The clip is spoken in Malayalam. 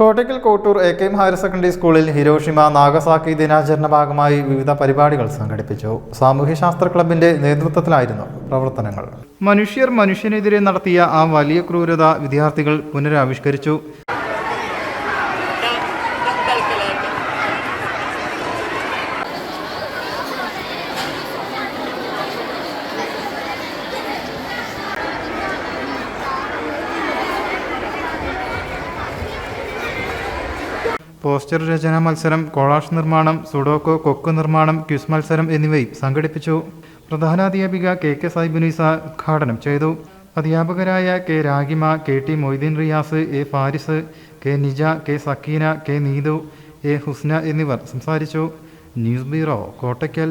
Kottakkal Kottur A K M higher secondary സ്കൂളിൽ ഹിരോഷിമ നാഗസാക്കി ദിനാചരണ ഭാഗമായി വിവിധ പരിപാടികൾ സംഘടിപ്പിച്ചു. സാമൂഹ്യശാസ്ത്ര ക്ലബിന്റെ നേതൃത്വത്തിലായിരുന്നു പ്രവർത്തനങ്ങൾ. മനുഷ്യർ മനുഷ്യനെതിരെ നടത്തിയ ആ വലിയ ക്രൂരത വിദ്യാർത്ഥികൾ പുനരാവിഷ്കരിച്ചു. പോസ്റ്റർ രചനാ മത്സരം കോളാഷ് നിർമ്മാണം സുഡോക്കോ കൊക്ക് നിർമ്മാണം ക്വിസ് മത്സരം എന്നിവയും സംഘടിപ്പിച്ചു. പ്രധാനാധ്യാപിക കെ കെ സൈബുനിസ ഉദ്ഘാടനം ചെയ്തു. അധ്യാപകരായ K Ragima K T Moideen Riyas A Faris K Nija K Sakkeena K Neethu A Husna എന്നിവർ സംസാരിച്ചു. News bureau Kottakkal.